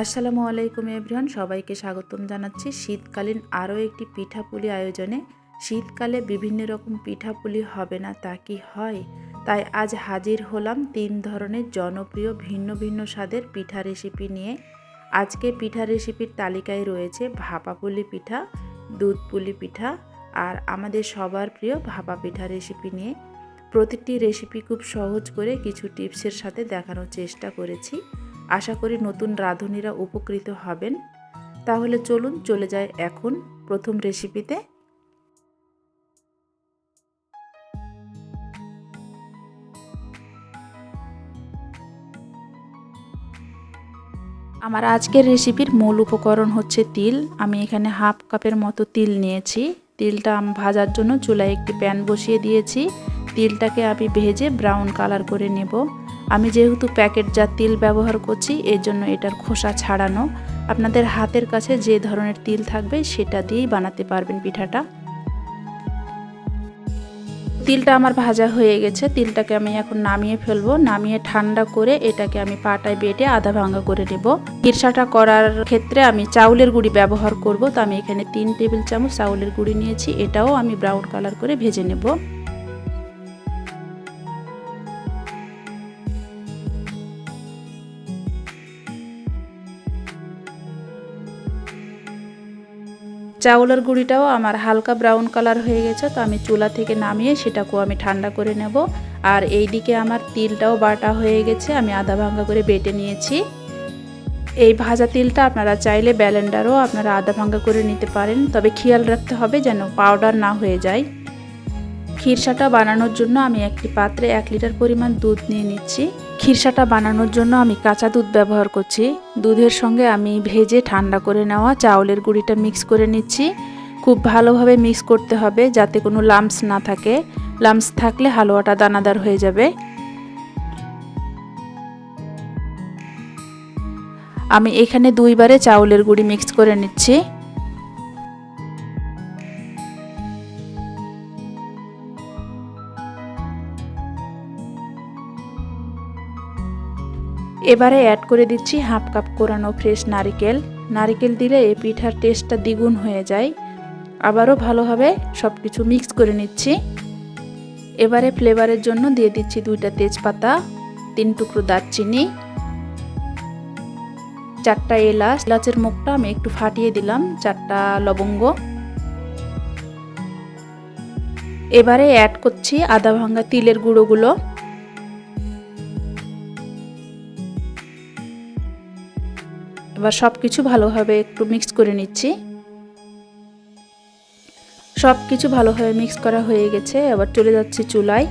আসসালামু আলাইকুম এভরিওয়ান, সবাইকে স্বাগতম জানাচ্ছি শীতকালীন আরও একটি পিঠাপুলি আয়োজনে। শীতকালে বিভিন্ন রকম পিঠাপুলি হবে না তা কি হয়? তাই আজ হাজির হলাম তিন ধরনের জনপ্রিয়, ভিন্ন ভিন্ন স্বাদের পিঠা রেসিপি নিয়ে। আজকে পিঠা রেসিপির তালিকায় রয়েছে ভাপা পুলি পিঠা দুধ পুলি পিঠা আর আমাদের সবার প্রিয় ভাপা পিঠা রেসিপি নিয়ে। প্রতিটি রেসিপি খুব সহজ করে কিছু টিপসের সাথে দেখানোর চেষ্টা করেছি। আশা করি নতুন রাঁধুনিরা উপকৃত হবেন। তাহলে চলুন চলে যায় এখন প্রথম রেসিপিতে। আমার আজকের রেসিপির মূল উপকরণ হচ্ছে তিল। আমি এখানে হাফ কাপের মতো তিল নিয়েছি। তিলটা ভাজার জন্য চুলায় একটি প্যান বসিয়ে দিয়েছি। তিলটাকে আমি ভেজে ব্রাউন কালার করে নেব। আমি যেহেতু প্যাকেটজাত তিল ব্যবহার করছি, এর জন্য এটার খোসা ছাড়ানো। আপনাদের হাতের কাছে যে ধরনের তিল থাকবে, সেটা দিয়েই বানাতে পারবেন পিঠাটা। তিলটা আমার ভাজা হয়ে গেছে। তিলটাকে আমি এখন নামিয়ে ফেলব। নামিয়ে ঠান্ডা করে এটাকে আমি পাটায় বেটে আধা ভাঙ্গা করে নেব। কিরসাটা করার ক্ষেত্রে আমি চাউলের গুঁড়ি ব্যবহার করব। তো আমি এখানে তিন টেবিল চামচ চাউলের গুঁড়ি নিয়েছি। এটাও আমি ব্রাউন কালার করে ভেজে নেব। চাউলের গুঁড়িটাও আমার হালকা ব্রাউন কালার হয়ে গেছে, তো আমি চুলা থেকে নামিয়ে সেটাকেও আমি ঠান্ডা করে নেব। আর এই দিকে আমার তিলটাও বাটা হয়ে গেছে, আমি আধা ভাঙ্গা করে বেটে নিয়েছি। এই ভাজা তিলটা আপনারা চাইলে ব্যালেন্ডারও আপনারা আধা ভাঙ্গা করে নিতে পারেন, তবে খেয়াল রাখতে হবে যেন পাউডার না হয়ে যায়। খিরসাটা বানানোর জন্য আমি একটি পাত্রে এক লিটার পরিমাণ দুধ নিয়ে নিচ্ছি। খিরসাটা বানানোর জন্য আমি কাঁচা দুধ ব্যবহার করছি। দুধের সঙ্গে আমি ভেজে ঠান্ডা করে নেওয়া চাউলের গুঁড়িটা মিক্স করে নিচ্ছি। খুব ভালোভাবে মিক্স করতে হবে যাতে কোনো লাম্পস না থাকে। লাম্পস থাকলে হালুয়াটা দানাদার হয়ে যাবে। আমি এখানে দুইবারে চাউলের গুঁড়ি মিক্স করে নিচ্ছি। এবারে অ্যাড করে দিচ্ছি হাফ কাপ কোরানো ফ্রেশ নারিকেল। নারিকেল দিলে এই পিঠার টেস্টটা দ্বিগুণ হয়ে যায়। আবারও ভালোভাবে সব কিছু মিক্স করে নিচ্ছি। এবারে ফ্লেভারের জন্য দিয়ে দিচ্ছি দুইটা তেজপাতা, তিন টুকরো দারচিনি, চারটা এলাচ। এলাচের মুখটা আমি একটু ফাটিয়ে দিলাম, চারটা লবঙ্গ। এবারে অ্যাড করছি আদা ভাঙ্গা তিলের গুঁড়োগুলো। এবার সব কিছু ভালোভাবে একটু মিক্স করে নিচ্ছি। সব কিছু ভালোভাবে মিক্স করা হয়ে গেছে, এবার চলে যাচ্ছি চুলায়।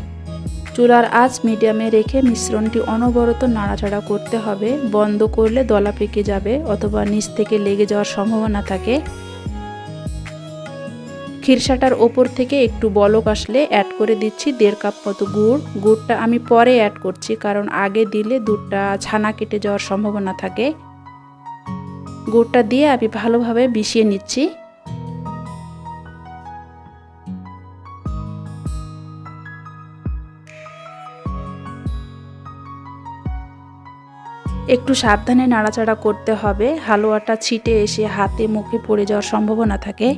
চুলার আঁচ মিডিয়ামে রেখে মিশ্রণটি অনবরত নাড়াচাড়া করতে হবে। বন্ধ করলে দলা পেকে যাবে অথবা নিচ থেকে লেগে যাওয়ার সম্ভাবনা থাকে। খিরসাটার ওপর থেকে একটু বলক আসলে অ্যাড করে দিচ্ছি দেড় কাপ মতো গুড়। গুড়টা আমি পরে অ্যাড করছি, কারণ আগে দিলে দুধটা ছানা কেটে যাওয়ার সম্ভাবনা থাকে। গুড়টা দিয়ে আমি ভালোভাবে মিশিয়ে নিচ্ছি। একটু সাবধানে নাড়াচাড়া করতে হবে। হালুয়াটা ছিটে এসে হাতে মুখে পড়ে যাওয়ার সম্ভাবনা থাকে।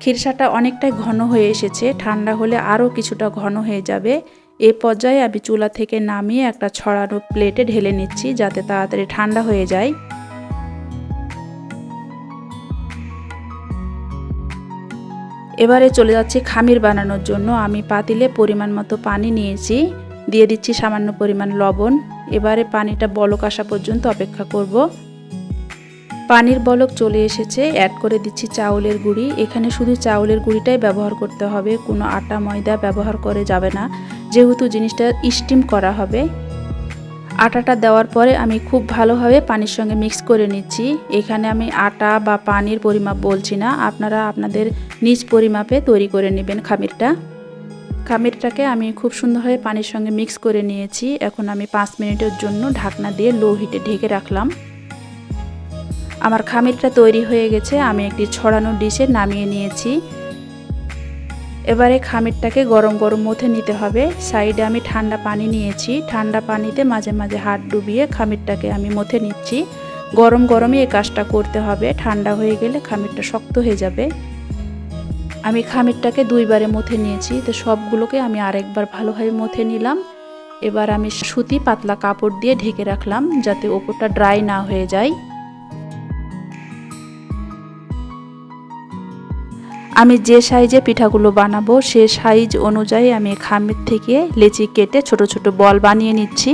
খিরসাটা অনেকটাই ঘন হয়ে এসেছে। ঠান্ডা হলে আরও কিছুটা ঘন হয়ে যাবে। এ পর্যায়ে আমি চুলা থেকে নামিয়ে একটা ছড়ানো প্লেটে ঢেলে নিচ্ছি যাতে তাড়াতাড়ি ঠান্ডা হয়ে যায়। এবারে চলে যাচ্ছি খামির বানানোর জন্য। আমি পাতিলে পরিমাণ মতো পানি নিয়েছি। দিয়ে দিচ্ছি সামান্য পরিমাণ লবণ। এবারে পানিটা বলক আসা পর্যন্ত অপেক্ষা করব। পানির বলক চলে এসেছে। অ্যাড করে দিচ্ছি চাউলের গুঁড়ি। এখানে শুধু চাউলের গুঁড়িটাই ব্যবহার করতে হবে। কোনো আটা, ময়দা ব্যবহার করে যাবে না। যেহেতু জিনিসটা স্টিম করা হবে। আটাটা দেওয়ার পরে আমি খুব ভালোভাবে পানির সঙ্গে মিক্স করে নিচ্ছি। এখানে আমি আটা বা পানির পরিমাপ বলছি না, আপনারা আপনাদের নিজ পরিমাপে তৈরি করে নেবেন খামিরটা। খামিরটাকে আমি খুব সুন্দরভাবে পানির সঙ্গে মিক্স করে নিয়েছি। এখন আমি পাঁচ মিনিটের জন্য ঢাকনা দিয়ে লো হিটে ঢেকে রাখলাম। আমার খামিরটা তৈরি হয়ে গেছে, আমি একটি ছড়ানো ডিশে নামিয়ে নিয়েছি। এবারে খামিরটাকে গরম গরম মথে নিতে হবে। সাইডে আমি ঠান্ডা পানি নিয়েছি। ঠান্ডা পানিতে মাঝে মাঝে হাত ডুবিয়ে খামিরটাকে আমি মথে নিচ্ছি। গরম গরমে এই কাজটা করতে হবে। ঠান্ডা হয়ে গেলে খামিরটা শক্ত হয়ে যাবে। আমি খামিরটাকে দুইবারে মথে নিয়েছি। তো সবগুলোকে আমি আরেকবার ভালোভাবে মথে নিলাম। এবার আমি সুতি পাতলা কাপড় দিয়ে ঢেকে রাখলাম যাতে ওপরটা ড্রাই না হয়ে যায়। আমি যে সাইজে পিঠাগুলো বানাবো, সে সাইজ অনুযায়ী আমি খামির থেকে লেচি কেটে ছোট ছোট বল বানিয়ে নিচ্ছি।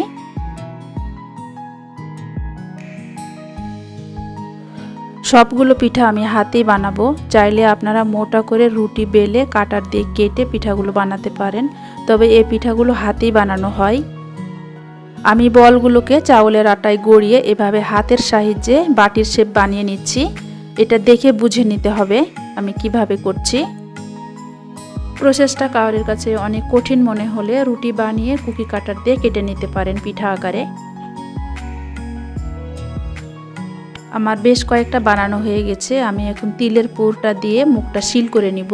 সবগুলো পিঠা আমি হাতেই বানাবো। চাইলে আপনারা মোটা করে রুটি বেলে কাটার দিয়ে কেটে পিঠাগুলো বানাতে পারেন। তবে এই পিঠাগুলো হাতেই বানানো হয়। আমি বলগুলোকে চাউলের আটায় গড়িয়ে এভাবে হাতের সাহায্যে বাটির শেপ বানিয়ে নিচ্ছি। এটা দেখে বুঝে নিতে হবে আমি কীভাবে করছি। প্রসেসটা কাউরের কাছে অনেক কঠিন মনে হলে রুটি বানিয়ে কুকি কাটার দিয়ে কেটে নিতে পারেন পিঠা আকারে। আমার বেশ কয়েকটা বানানো হয়ে গেছে, আমি এখন তিলের পুরটা দিয়ে মুখটা সিল করে নিব।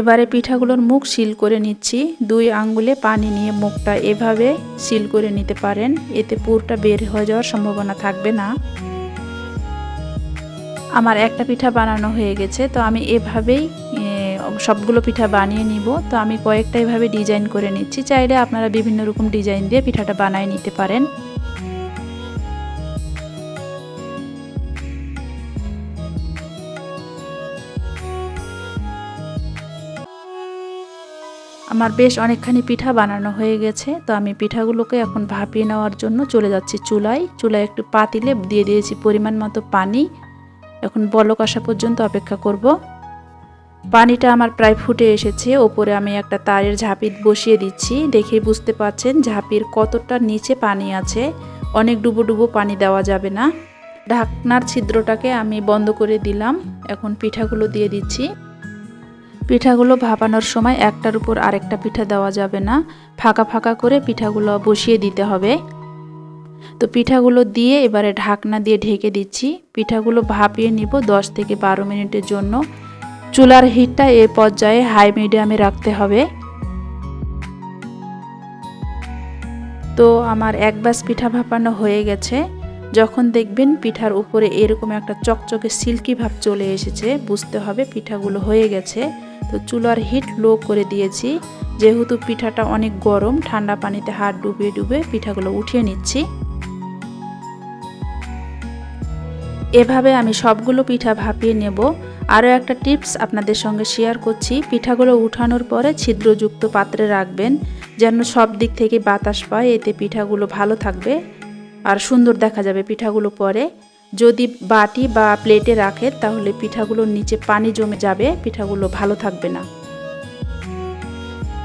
এবারে পিঠাগুলোর মুখ সিল করে নিচ্ছি। দুই আঙ্গুলে পানি নিয়ে মুখটা এভাবে সিল করে নিতে পারেন। এতে পুরটা বের হয়ে যাওয়ার সম্ভাবনা থাকবে না। আমার একটা পিঠা বানানো হয়ে গেছে, তো আমি এভাবেই সবগুলো পিঠা বানিয়ে নিব। তো আমি কয়েকটা এভাবে ডিজাইন করে নিচ্ছি। চাইলে আপনারা বিভিন্ন রকম ডিজাইন দিয়ে পিঠাটা বানিয়ে নিতে পারেন। আমার বেশ অনেকখানি পিঠা বানানো হয়ে গেছে, তো আমি পিঠাগুলোকে এখন ভাপিয়ে নেওয়ার জন্য চলে যাচ্ছি চুলায়। চুলায় একটু পাতিলে দিয়ে দিয়েছি পরিমাণ মতো পানি। এখন বলক আসা পর্যন্ত অপেক্ষা করব। পানিটা আমার প্রায় ফুটে এসেছে, ওপরে আমি একটা তারের ঝাঁপি বসিয়ে দিচ্ছি। দেখে বুঝতে পারছেন ঝাঁপির কতটা নিচে পানি আছে, অনেক ডুবো ডুবো পানি দেওয়া যাবে না। ঢাকনার ছিদ্রটাকে আমি বন্ধ করে দিলাম, এখন পিঠাগুলো দিয়ে দিচ্ছি। পিঠাগুলো ভাপানোর সময় একটার উপর আরেকটা পিঠা দেওয়া যাবে না। ফাঁকা ফাঁকা করে পিঠাগুলো বসিয়ে দিতে হবে। তো পিঠাগুলো দিয়ে এবারে ঢাকনা দিয়ে ঢেকে দিচ্ছি। পিঠাগুলো ভাপিয়ে নিব দশ থেকে বারো মিনিটের জন্য। চুলার হিটটা এ পর্যায়ে হাই মিডিয়ামে রাখতে হবে। তো আমার এক বাস পিঠা ভাপানো হয়ে গেছে। যখন দেখবেন পিঠার উপরে এরকম একটা চকচকে সিল্কি ভাব চলে এসেছে, বুঝতে হবে পিঠাগুলো হয়ে গেছে। তো চুলার হিট লো করে দিয়েছি, যেহেতু পিঠাটা অনেক গরম, ঠান্ডা পানিতে হাত ডুবিয়ে ডুবে পিঠাগুলো উঠিয়ে নিচ্ছি। এভাবে আমি সবগুলো পিঠা ভাপিয়ে নেব। আরও একটা টিপস আপনাদের সঙ্গে শেয়ার করছি, পিঠাগুলো উঠানোর পরে ছিদ্রযুক্ত পাত্রে রাখবেন, যেন সব দিক থেকে বাতাস পায়, এতে পিঠাগুলো ভালো থাকবে। আর সুন্দর দেখা যাবে পিঠাগুলো পরে। যদি বাটি বা প্লেটে রাখে, তাহলে পিঠাগুলোর নিচে পানি জমে যাবে, পিঠাগুলো ভালো থাকবে না।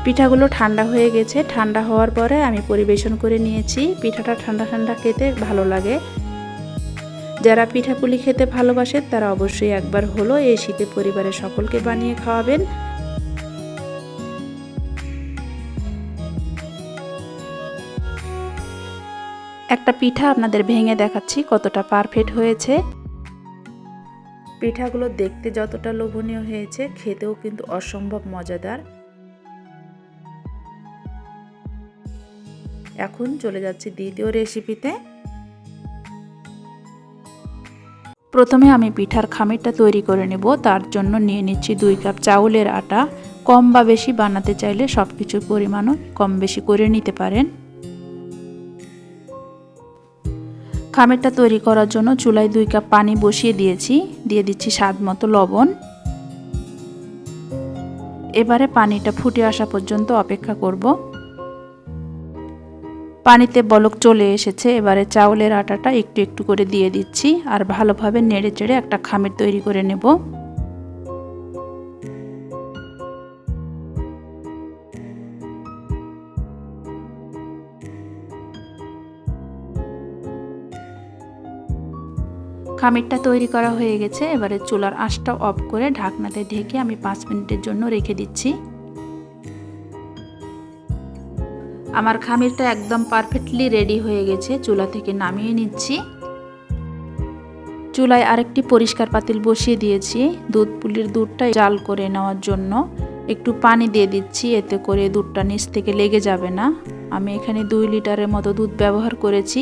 পিঠাগুলো ঠান্ডা হয়ে গেছে। ঠান্ডা হওয়ার পরে আমি পরিবেশন করে নিয়েছি। পিঠাটা ঠান্ডা ঠান্ডা খেতে ভালো লাগে। যারা পিঠাপুলি খেতে ভালোবাসে, তারা অবশ্যই একবার হলো এই শীতে পরিবারের সকলকে বানিয়ে খাওয়াবেন। একটা পিঠা আপনাদের ভেঙে দেখাচ্ছি কতটা পারফেক্ট হয়েছে। পিঠাগুলো দেখতে যতটা লোভনীয় হয়েছে খেতেও কিন্তু অসম্ভব মজাদার। এখন চলে যাচ্ছি দ্বিতীয় রেসিপিতে প্রথমে আমি পিঠার খামিরটা তৈরি করে নেব তার জন্য নিয়ে নিচ্ছি দুই কাপ চাউলের আটা। কম বা বেশি বানাতে চাইলে সব কিছুর পরিমাণও কম বেশি করে নিতে পারেন। খামিরটা তৈরি করার জন্য চুলায় দুই কাপ পানি বসিয়ে দিয়েছি। দিয়ে দিচ্ছি স্বাদ মতো লবণ। এবারে পানিটা ফুটে আসা পর্যন্ত অপেক্ষা করব। পানিতে বলক চলে এসেছে। এবারে চাউলের আটাটা একটু একটু করে দিয়ে দিচ্ছি। আর ভালোভাবে নেড়ে চেড়ে একটা খামের তৈরি করে নেব। খামিরটা তৈরি করা হয়ে গেছে। এবারে চুলার আঁশটা অফ করে ঢাকনাতে ঢেকে আমি পাঁচ মিনিটের জন্য রেখে দিচ্ছি। আমার খামিরটা একদম পারফেক্টলি রেডি হয়ে গেছে। চুলা থেকে নামিয়ে নিচ্ছি। চুলায় আরেকটি পরিষ্কার পাতিল বসিয়ে দিয়েছি। দুধ পুলির দুধটা জাল করে নেওয়ার জন্য একটু পানি দিয়ে দিচ্ছি। এতে করে দুধটা নিচ থেকে লেগে যাবে না। আমি এখানে দুই লিটারের মতো দুধ ব্যবহার করেছি।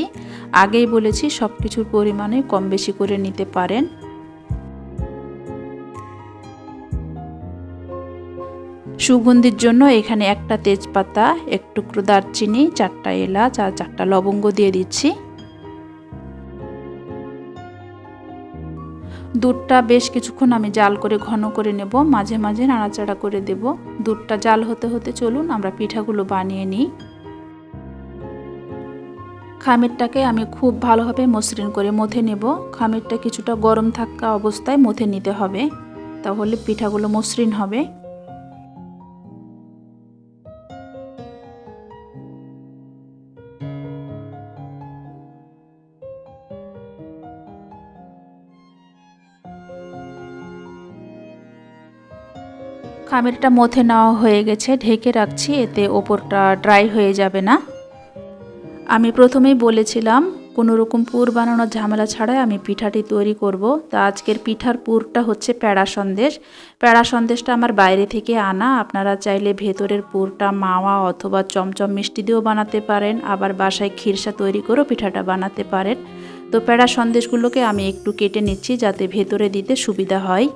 আগেই বলেছি সব কিছুর পরিমাণে কম বেশি করে নিতে পারেন। সুগন্ধির জন্য এখানে একটা তেজপাতা, এক টুকরো দারচিনি, চারটা এলাচ আর চারটা লবঙ্গ দিয়ে দিচ্ছি। দুধটা বেশ কিছুক্ষণ আমি জাল করে ঘন করে নেব, মাঝে মাঝে নাড়াচাড়া করে দেব। দুধটা জাল হতে হতে চলুন, আমরা পিঠাগুলো বানিয়ে নিই। খামিরটাকে আমি খুব ভালোভাবে মসৃণ করে মথে নেব। খামিরটা কিছুটা গরম থাকা অবস্থায় মথে নিতে হবে। তাহলে পিঠাগুলো মসৃণ হবে। খামিরটা মথে নেওয়া হয়ে গেছে। ঢেকে রাখছি, এতে ওপরটা ড্রাই হয়ে যাবে না। আমি প্রথমেই বলেছিলাম, কোনো রকম পুর বানানোর ঝামেলা ছাড়াই আমি পিঠাটি তৈরি করব। তা আজকের পিঠার পুরটা হচ্ছে প্যাড়া সন্দেশ। প্যাড়া সন্দেশটা আমার বাইরে থেকে আনা। আপনারা চাইলে ভেতরের পুরটা মাওয়া অথবা চমচম মিষ্টি দিয়েও বানাতে পারেন। আবার বাসায় ক্ষীরসা তৈরি করেও পিঠাটা বানাতে পারেন। তো প্যাড়া সন্দেশগুলোকে আমি একটু কেটে নিচ্ছি যাতে ভেতরে দিতে সুবিধা হয়।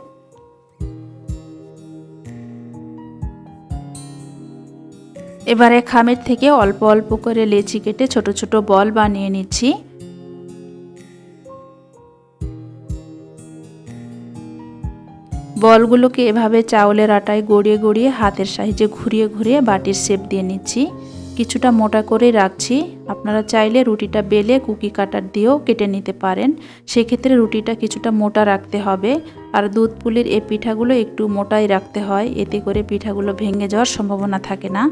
এবারে খামের থেকে অল্প অল্প করে লেচি কেটে ছোট ছোট বল বানিয়ে নিচ্ছি। বলগুলোকে এভাবে চাউলের আটায় গড়িয়ে গড়িয়ে হাতের সাহায্যে ঘুরিয়ে ঘুরিয়ে বাটির শেপ দিয়ে নিচ্ছি। কিছুটা মোটা করে রাখছি। আপনারা চাইলে রুটিটা বেলে কুকি কাটার দিয়েও কেটে নিতে পারেন। সেক্ষেত্রে রুটিটা কিছুটা মোটা রাখতে হবে। আর দুধ পুলির এই পিঠাগুলো একটু মোটাই রাখতে হয়। এতে করে পিঠাগুলো ভেঙে যাওয়ার সম্ভাবনা থাকে না।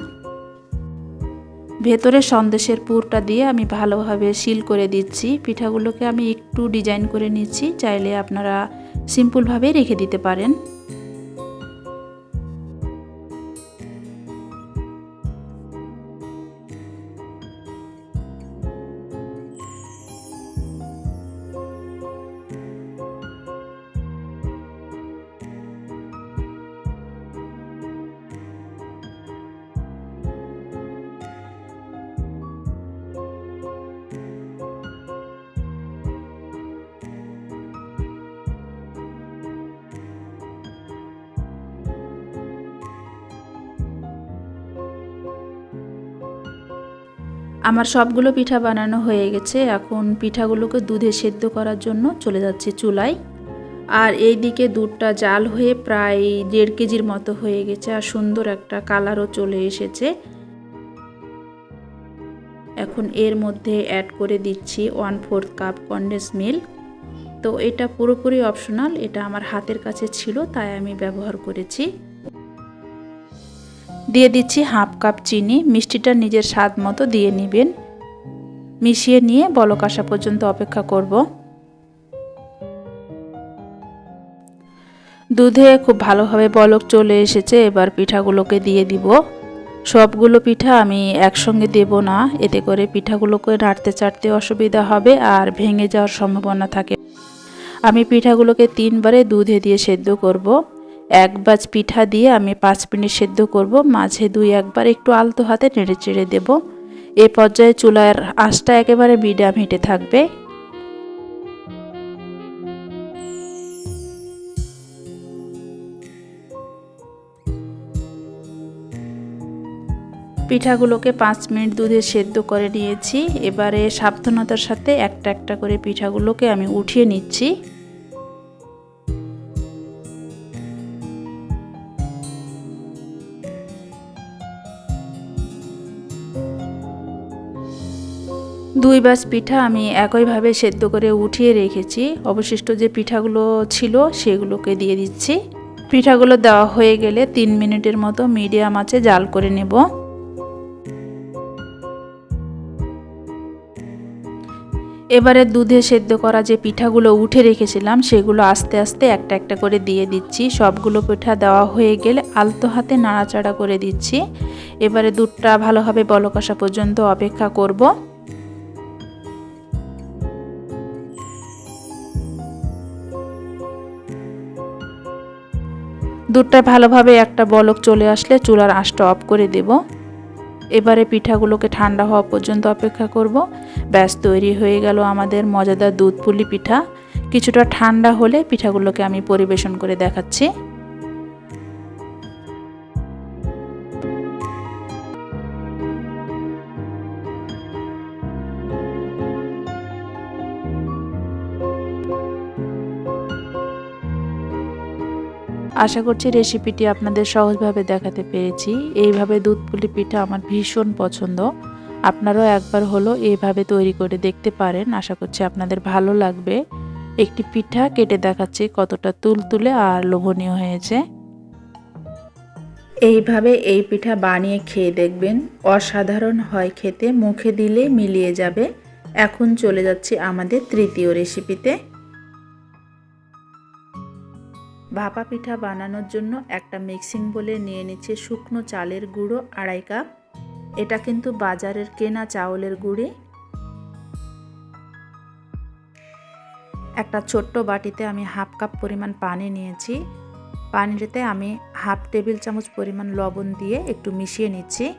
ভেতরে সন্দেশের পুরটা দিয়ে আমি ভালোভাবে সিল করে দিচ্ছি। পিঠাগুলোকে আমি একটু ডিজাইন করে নিচ্ছি, চাইলে আপনারা সিম্পলভাবেই রেখে দিতে পারেন। আমার সবগুলো পিঠা বানানো হয়ে গেছে। এখন পিঠাগুলোকে দুধে সেদ্ধ করার জন্য চলে যাচ্ছে চুলায়। আর এই দিকে দুধটা জাল হয়ে প্রায় দেড় কেজির মতো হয়ে গেছে আর সুন্দর একটা কালারও চলে এসেছে। এখন এর মধ্যে অ্যাড করে দিচ্ছি one fourth cup condense milk তো এটা পুরোপুরি অপশনাল এটা আমার হাতের কাছে ছিল, তাই আমি ব্যবহার করেছি। দিয়ে দিচ্ছি হাফ কাপ চিনি, মিষ্টিটা নিজের স্বাদ মতো দিয়ে নেবেন। মিশিয়ে নিয়ে বলক আসা পর্যন্ত অপেক্ষা করব। দুধে খুব ভালোভাবে বলক চলে এসেছে, এবার পিঠাগুলোকে দিয়ে দিব। সবগুলো পিঠা আমি একসঙ্গে দেব না, এতে করে পিঠাগুলোকে নাড়তে চাড়তে অসুবিধা হবে আর ভেঙে যাওয়ার সম্ভাবনা থাকে। আমি পিঠাগুলোকে তিনবারে দুধে দিয়ে সেদ্ধ করব। এক বাজ পিঠা দিয়ে আমি পাঁচ মিনিট সেদ্ধ করব, মাঝে দুই একবার একটু আলতো হাতে নেড়ে চেড়ে দেবো। এ পর্যায়ে চুলার আঁচটা একেবারে মিডিয়াম হিটে থাকবে। পিঠাগুলোকে পাঁচ মিনিট দুধে সেদ্ধ করে নিয়েছি। এবারে সাবধানতার সাথে একটা একটা করে পিঠাগুলোকে আমি উঠিয়ে নিচ্ছি। দুই বাস পিঠা আমি একইভাবে সেদ্ধ করে উঠিয়ে রেখেছি। অবশিষ্ট যে পিঠাগুলো ছিল সেগুলোকে দিয়ে দিচ্ছি। পিঠাগুলো দেওয়া হয়ে গেলে তিন মিনিটের মতো মিডিয়াম আছে জাল করে নেব। এবারে দুধে সেদ্ধ করা যে পিঠাগুলো উঠে রেখেছিলাম, সেগুলো আস্তে আস্তে একটা একটা করে দিয়ে দিচ্ছি। সবগুলো পিঠা দেওয়া হয়ে গেলে আলতো হাতে নাড়াচাড়া করে দিচ্ছি। এবারে দুধটা ভালোভাবে বলক পর্যন্ত অপেক্ষা করব। দুধটা ভালোভাবে একটা বলক চলে আসলে চুলার আঁশটা অফ করে দেব। এবারে পিঠাগুলোকে ঠান্ডা হওয়া পর্যন্ত অপেক্ষা করব। ব্যাস, তৈরি হয়ে গেল আমাদের মজাদার দুধ পুলি পিঠা। কিছুটা ঠান্ডা হলে পিঠাগুলোকে আমি পরিবেশন করে দেখাচ্ছি। আশা করছি রেসিপিটি আপনাদের সহজভাবে দেখাতে পেরেছি। এইভাবে দুধ পুলি পিঠা আমার ভীষণ পছন্দ। আপনারাও একবার হলো এইভাবে তৈরি করে দেখতে পারেন। আশা করছি আপনাদের ভালো লাগবে। একটি পিঠা কেটে দেখাচ্ছি কতটা তুলতুলে আর লোভনীয় হয়েছে। এইভাবে এই পিঠা বানিয়ে খেয়ে দেখবেন। অসাধারণ হয় খেতে। মুখে দিলে মিলিয়ে যাবে। এখন চলে যাচ্ছি আমাদের তৃতীয় রেসিপিতে ভাপা পিঠা বানানোর জন্য একটা মিক্সিং বলে নিয়ে নিচ্ছে শুকনো চালের গুঁড়ো আড়াই কাপ। এটা কিন্তু বাজারের কেনা চাউলের গুঁড়ি। একটা ছোট্ট বাটিতে আমি হাফ কাপ পরিমাণ পানি নিয়েছি। পানিতে আমি হাফ টেবিল চামচ পরিমাণ লবণ দিয়ে একটু মিশিয়ে নিচ্ছি।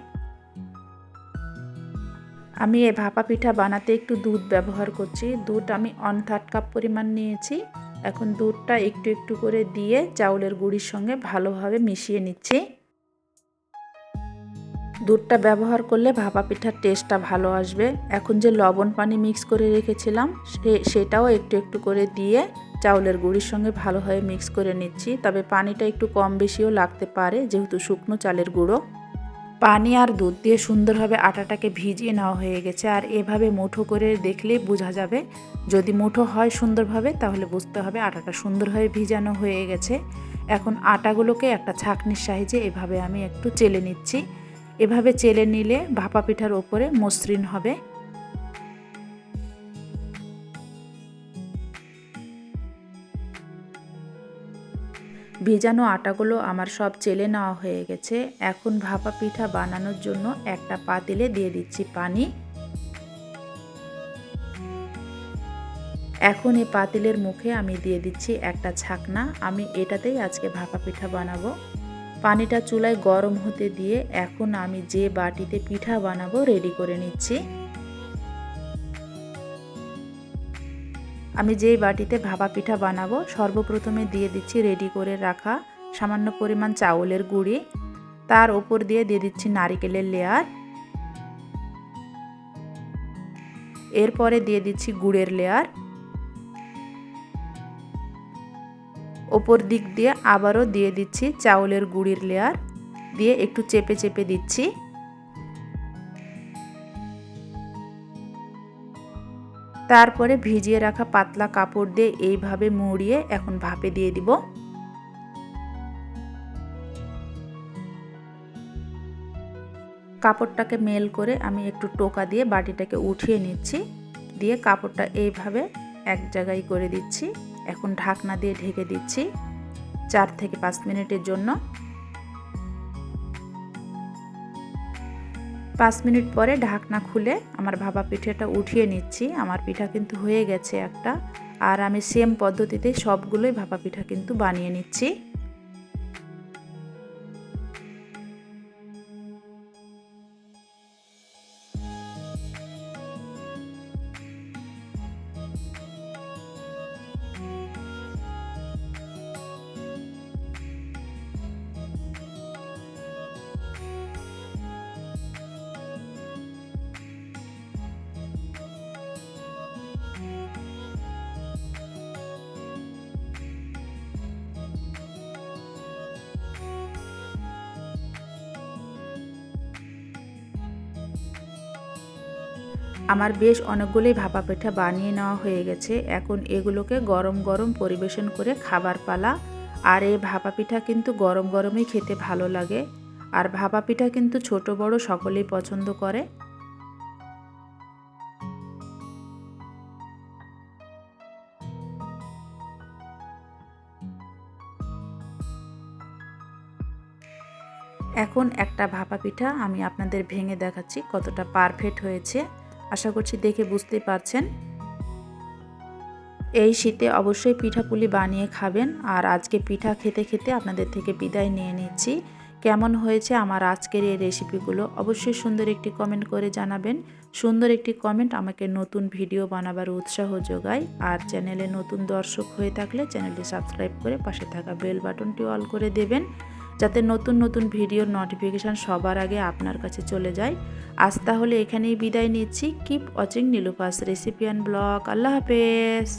আমি এই ভাপা পিঠা বানাতে একটু দুধ ব্যবহার করছি। দুধ আমি অন থার্ড কাপ পরিমাণ নিয়েছি। এখন দুধটা একটু একটু করে দিয়ে চাউলের গুঁড়ির সঙ্গে ভালোভাবে মিশিয়ে নিচ্ছি। দুধটা ব্যবহার করলে ভাপা পিঠার টেস্টটা ভালো আসবে। এখন যে লবণ পানি মিক্স করে রেখেছিলাম সেটাও একটু একটু করে দিয়ে চাউলের গুঁড়ির সঙ্গে ভালোভাবে মিক্স করে নিচ্ছি। তবে পানিটা একটু কম বেশিও লাগতে পারে, যেহেতু শুকনো চালের গুঁড়ো। পানি আর দুধ দিয়ে সুন্দরভাবে আটাটাকে ভিজিয়ে নেওয়া হয়ে গেছে। আর এভাবে মুঠো করে দেখলে বোঝা যাবে, যদি মুঠো হয় সুন্দরভাবে, তাহলে বুঝতে হবে আটাটা সুন্দরভাবে ভিজানো হয়ে গেছে। এখন আটাগুলোকে একটা ছাঁকনির সাহায্যে এভাবে আমি একটু চেলে নিচ্ছি। এভাবে চেলে নিলে ভাপা পিঠার ওপরে মসৃণ হবে। ভিজানো আটাগুলো আমার সব চেলে নেওয়া হয়ে গেছে। এখন ভাপা পিঠা বানানোর জন্য একটা পাতিলে দিয়ে দিচ্ছি পানি। এখন এই পাতিলের মুখে আমি দিয়ে দিচ্ছি একটা ছাকনা। আমি এটাতেই আজকে ভাপা পিঠা বানাবো। পানিটা চুলায় গরম হতে দিয়ে এখন আমি যে বাটিতে পিঠা বানাবো রেডি করে নিচ্ছি। আমি যেই বাটিতে ভাপা পিঠা বানাবো, সর্বপ্রথমে দিয়ে দিচ্ছি রেডি করে রাখা সামান্য পরিমাণ চাউলের গুঁড়ি। তার ওপর দিয়ে দিয়ে দিচ্ছি নারিকেলের লেয়ার এরপরে দিয়ে দিচ্ছি গুড়ের লেয়ার ওপর দিক দিয়ে আবারও দিয়ে দিচ্ছি চাউলের গুঁড়ির লেয়ার দিয়ে একটু চেপে চেপে দিচ্ছি। তারপরে ভিজিয়ে রাখা পাতলা কাপড় দিয়ে এইভাবে মুড়িয়ে এখন ভাপে দিয়ে দিব। কাপড়টাকে মেল করে আমি একটু টোকা দিয়ে বাটিটাকে উঠিয়ে নিচ্ছি। দিয়ে কাপড়টা এইভাবে এক জায়গায় করে দিচ্ছি। এখন ঢাকনা দিয়ে ঢেকে দিচ্ছি। চার থেকে পাঁচ মিনিটের জন্য। পাঁচ মিনিট পরে ঢাকনা খুলে আমার ভাবা পিঠেটা উঠিয়ে নিচ্ছি। আমার পিঠা কিন্তু হয়ে গেছে একটা। আর আমি সেম পদ্ধতিতে সবগুলোই ভাপা পিঠা কিন্তু বানিয়ে নিচ্ছি। আমার বেশ অনেকগুলোই ভাপা পিঠা বানিয়ে নেওয়া হয়ে গেছে। এখন এগুলোকে গরম গরম পরিবেশন করে খাবার পালা। আর এই ভাপা পিঠা কিন্তু গরম গরমই খেতে ভালো লাগে। আর ভাপা পিঠা কিন্তু ছোট বড় সকলেই পছন্দ করে। এখন একটা ভাপা পিঠা আমি আপনাদের ভেঙে দেখাচ্ছি কতটা পারফেক্ট হয়েছে। আশা করছি দেখে বুঝতেই পারছেন। এই শীতে অবশ্যই পিঠাপুলি বানিয়ে খাবেন। আর আজকে পিঠা খেতে খেতে আপনাদের থেকে বিদায় নিয়ে নিচ্ছি। কেমন হয়েছে আমার আজকের এই রেসিপিগুলো অবশ্যই সুন্দর একটি কমেন্ট করে জানাবেন। সুন্দর একটি কমেন্ট আমাকে নতুন ভিডিও বানাবার উৎসাহ যোগায়। আর চ্যানেলে নতুন দর্শক হয়ে থাকলে চ্যানেলটি সাবস্ক্রাইব করে পাশে থাকা বেল বাটনটি অল করে দেবেন। যাতে নতুন নতুন ভিডিওর নোটিফিকেশান সবার আগে আপনার কাছে চলে যায়। আজ তাহলে এখানেই বিদায় নিচ্ছি। Keep watching Nilufa's recipe and blog আল্লাহ হাফেজ।